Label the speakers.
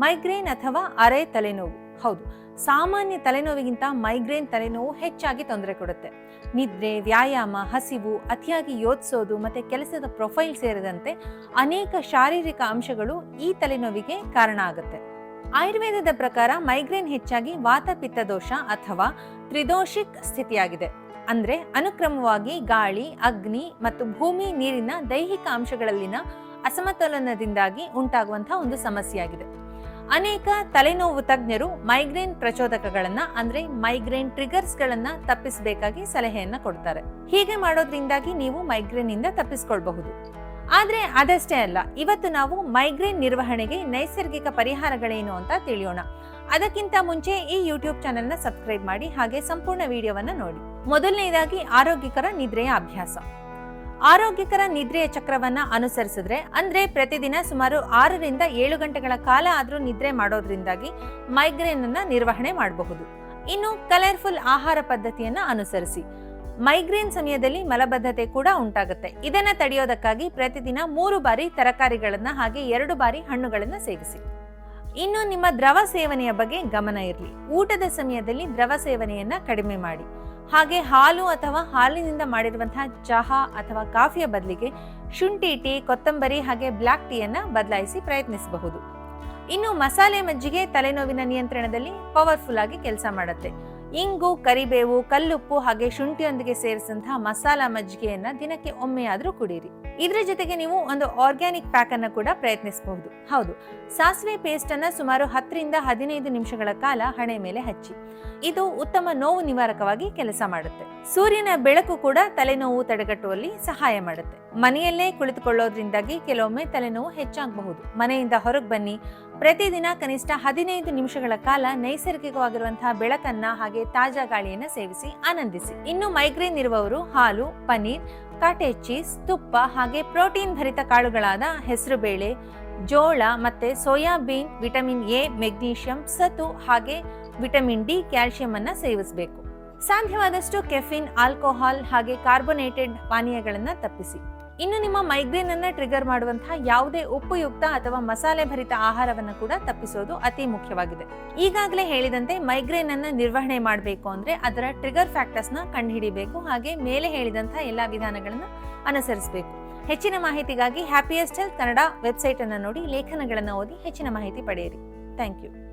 Speaker 1: Migraine ಅಥವಾ ಅರೆ ತಲೆನೋವು. ಹೌದು, ಸಾಮಾನ್ಯ ತಲೆನೋವಿಗಿಂತ ಮೈಗ್ರೇನ್ ತಲೆನೋವು ಹೆಚ್ಚಾಗಿ ತೊಂದರೆ ಕೊಡುತ್ತೆ. ನಿದ್ರೆ, ವ್ಯಾಯಾಮ, ಹಸಿವು, ಅತಿಯಾಗಿ ಯೋಚಿಸೋದು ಮತ್ತೆ ಕೆಲಸದ ಪ್ರೊಫೈಲ್ ಸೇರಿದಂತೆ ಅನೇಕ ಶಾರೀರಿಕ ಅಂಶಗಳು ಈ ತಲೆನೋವಿಗೆ ಕಾರಣ ಆಗುತ್ತೆ. ಆಯುರ್ವೇದದ ಪ್ರಕಾರ ಮೈಗ್ರೇನ್ ಹೆಚ್ಚಾಗಿ ವಾತಪಿತ್ತ ದೋಷ ಅಥವಾ ತ್ರಿದೋಷಿಕ್ ಸ್ಥಿತಿಯಾಗಿದೆ. ಅಂದ್ರೆ ಅನುಕ್ರಮವಾಗಿ ಗಾಳಿ, ಅಗ್ನಿ ಮತ್ತು ಭೂಮಿ ನೀರಿನ ದೈಹಿಕ ಅಂಶಗಳಲ್ಲಿನ ಅಸಮತೋಲನದಿಂದಾಗಿ ಉಂಟಾಗುವಂತಹ ಒಂದು ಸಮಸ್ಯೆಯಾಗಿದೆ. ಅನೇಕ ತಲೆನೋವು ತಜ್ಞರು ಮೈಗ್ರೇನ್ ಪ್ರಚೋದಕಗಳನ್ನ, ಅಂದ್ರೆ ಮೈಗ್ರೇನ್ ಟ್ರಿಗರ್ಸ್ ಗಳನ್ನ ತಪ್ಪಿಸಬೇಕಾಗಿ ಸಲಹೆಯನ್ನ ಕೊಡ್ತಾರೆ. ಹೀಗೆ ಮಾಡೋದ್ರಿಂದಾಗಿ ನೀವು ಮೈಗ್ರೇನ್ ಇಂದ ತಪ್ಪಿಸ್ಕೊಳ್ಬಹುದು. ಆದ್ರೆ ಅದಷ್ಟೇ ಅಲ್ಲ, ಇವತ್ತು ನಾವು ಮೈಗ್ರೇನ್ ನಿರ್ವಹಣೆಗೆ ನೈಸರ್ಗಿಕ ಪರಿಹಾರಗಳೇನು ಅಂತ ತಿಳಿಯೋಣ. ಅದಕ್ಕಿಂತ ಮುಂಚೆ ಈ ಯೂಟ್ಯೂಬ್ ಚಾನೆಲ್ನ ಸಬ್ಸ್ಕ್ರೈಬ್ ಮಾಡಿ, ಹಾಗೆ ಸಂಪೂರ್ಣ ವಿಡಿಯೋವನ್ನ ನೋಡಿ. ಮೊದಲನೇದಾಗಿ ಆರೋಗ್ಯಕರ ನಿದ್ರೆಯ ಅಭ್ಯಾಸ. ಆರೋಗ್ಯಕರ ನಿದ್ರೆಯ ಚಕ್ರವನ್ನ ಅನುಸರಿಸಿದ್ರೆ, ಅಂದ್ರೆ ಪ್ರತಿದಿನ ಸುಮಾರು ಆರರಿಂದ ಏಳು ಗಂಟೆಗಳ ಕಾಲ ಆದರೂ ನಿದ್ರೆ ಮಾಡೋದ್ರಿಂದಾಗಿ ಮೈಗ್ರೇನ್ ಅನ್ನ ನಿರ್ವಹಣೆ ಮಾಡಬಹುದು. ಇನ್ನು ಕಲರ್ಫುಲ್ ಆಹಾರ ಪದ್ಧತಿಯನ್ನ ಅನುಸರಿಸಿ. ಮೈಗ್ರೇನ್ ಸಮಯದಲ್ಲಿ ಮಲಬದ್ಧತೆ ಕೂಡ ಉಂಟಾಗುತ್ತೆ. ಇದನ್ನ ತಡೆಯೋದಕ್ಕಾಗಿ ಪ್ರತಿದಿನ ಮೂರು ಬಾರಿ ತರಕಾರಿಗಳನ್ನ ಹಾಗೆ ಎರಡು ಬಾರಿ ಹಣ್ಣುಗಳನ್ನ ಸೇವಿಸಿ. ಇನ್ನು ನಿಮ್ಮ ದ್ರವ ಸೇವನೆಯ ಬಗ್ಗೆ ಗಮನ ಇರಲಿ. ಊಟದ ಸಮಯದಲ್ಲಿ ದ್ರವ ಸೇವನೆಯನ್ನ ಕಡಿಮೆ ಮಾಡಿ. ಹಾಗೆ ಹಾಲು ಅಥವಾ ಹಾಲಿನಿಂದ ಮಾಡಿರುವಂತಹ ಚಹಾ ಅಥವಾ ಕಾಫಿಯ ಬದಲಿಗೆ ಶುಂಠಿ ಟೀ, ಕೊತ್ತಂಬರಿ ಹಾಗೆ ಬ್ಲ್ಯಾಕ್ ಟೀಯನ್ನ ಬದಲಾಯಿಸಿ ಪ್ರಯತ್ನಿಸಬಹುದು. ಇನ್ನು ಮಸಾಲೆ ಮಜ್ಜಿಗೆ ತಲೆನೋವಿನ ನಿಯಂತ್ರಣದಲ್ಲಿ ಪವರ್ಫುಲ್ ಆಗಿ ಕೆಲಸ ಮಾಡುತ್ತೆ. ಇಂಗು, ಕರಿಬೇವು, ಕಲ್ಲುಪ್ಪು ಹಾಗೆ ಶುಂಠಿಯೊಂದಿಗೆ ಸೇರಿಸಿದಂತಹ ಮಸಾಲಾ ಮಜ್ಜಿಗೆಯನ್ನ ದಿನಕ್ಕೆ ಒಮ್ಮೆಯಾದರೂ ಕುಡಿಯಿರಿ ಇದ್ರ ಜೊತೆಗೆ ನೀವು ಒಂದು ಆರ್ಗ್ಯಾನಿಕ್ ಪ್ಯಾಕ್ ಅನ್ನ ಕೂಡ ಪ್ರಯತ್ನಿಸಬಹುದು. ಹೌದು, ಸಾಸಿವೆ ಪೇಸ್ಟ್ ಅನ್ನ ಸುಮಾರು ಹತ್ತರಿಂದ ಹದಿನೈದು ನಿಮಿಷಗಳ ಕಾಲ ಹಣೆ ಮೇಲೆ ಹಚ್ಚಿ. ಇದು ಉತ್ತಮ ನೋವು ನಿವಾರಕವಾಗಿ ಕೆಲಸ ಮಾಡುತ್ತೆ. ಸೂರ್ಯನ ಬೆಳಕು ಕೂಡ ತಲೆನೋವು ತಡೆಗಟ್ಟುವಲ್ಲಿ ಸಹಾಯ ಮಾಡುತ್ತೆ. ಮನೆಯಲ್ಲೇ ಕುಳಿತುಕೊಳ್ಳೋದ್ರಿಂದಾಗಿ ಕೆಲವೊಮ್ಮೆ ತಲೆನೋವು ಹೆಚ್ಚಾಗಬಹುದು. ಮನೆಯಿಂದ ಹೊರಗೆ ಬನ್ನಿ ಪ್ರತಿದಿನ ಕನಿಷ್ಠ ಹದಿನೈದು ನಿಮಿಷಗಳ ಕಾಲ ನೈಸರ್ಗಿಕವಾಗಿರುವಂತಹ ಬೆಳಕನ್ನ ಹಾಗೆ ತಾಜಾ ಗಾಳಿಯನ್ನ ಸೇವಿಸಿ, ಆನಂದಿಸಿ. ಇನ್ನು ಮೈಗ್ರೇನ್ ಇರುವವರು ಹಾಲು, ಪನೀರ್, ಕಾಟೇಜ್ ಚೀಸ್, ತುಪ್ಪ ಹಾಗೆ ಪ್ರೋಟೀನ್ ಭರಿತ ಕಾಳುಗಳಾದ ಹೆಸರುಬೇಳೆ ಜೋಳ ಮತ್ತೆ ಸೋಯಾಬೀನ್ ವಿಟಮಿನ್ ಎ, ಮೆಗ್ನೀಷಿಯಂ, ಸತು ಹಾಗೆ ವಿಟಮಿನ್ ಡಿ ಕ್ಯಾಲ್ಸಿಯಂ ಅನ್ನ ಸೇವಿಸಬೇಕು. ಸಾಧ್ಯವಾದಷ್ಟು ಕೆಫಿನ್, ಆಲ್ಕೋಹಾಲ್ ಹಾಗೆ ಕಾರ್ಬೊನೇಟೆಡ್ ಪಾನೀಯಗಳನ್ನು ತಪ್ಪಿಸಿ. ಇನ್ನು ನಿಮ್ಮ ಮೈಗ್ರೇನ್ ಅನ್ನ ಟ್ರಿಗರ್ ಮಾಡುವಂತಹ ಯಾವುದೇ ಉಪ್ಪುಯುಕ್ತ ಅಥವಾ ಮಸಾಲೆ ಭರಿತ ಆಹಾರವನ್ನು ಕೂಡ ತಪ್ಪಿಸೋದು ಅತಿ ಮುಖ್ಯವಾಗಿದೆ. ಈಗಾಗಲೇ ಹೇಳಿದಂತೆ ಮೈಗ್ರೇನ್ ಅನ್ನ ನಿರ್ವಹಣೆ ಮಾಡಬೇಕು ಅಂದ್ರೆ ಅದರ ಟ್ರಿಗರ್ ಫ್ಯಾಕ್ಟರ್ಸ್ನ ಕಂಡುಹಿಡಿಬೇಕು, ಹಾಗೆ ಮೇಲೆ ಹೇಳಿದಂತಹ ಎಲ್ಲಾ ವಿಧಾನಗಳನ್ನು ಅನುಸರಿಸಬೇಕು. ಹೆಚ್ಚಿನ ಮಾಹಿತಿಗಾಗಿ ಹ್ಯಾಪಿಯೆಸ್ಟ್ ಹೆಲ್ತ್ ಕನ್ನಡ ವೆಬ್ಸೈಟ್ ಅನ್ನು ನೋಡಿ, ಲೇಖನಗಳನ್ನು ಓದಿ ಹೆಚ್ಚಿನ ಮಾಹಿತಿ ಪಡೆಯಿರಿ. Thank you.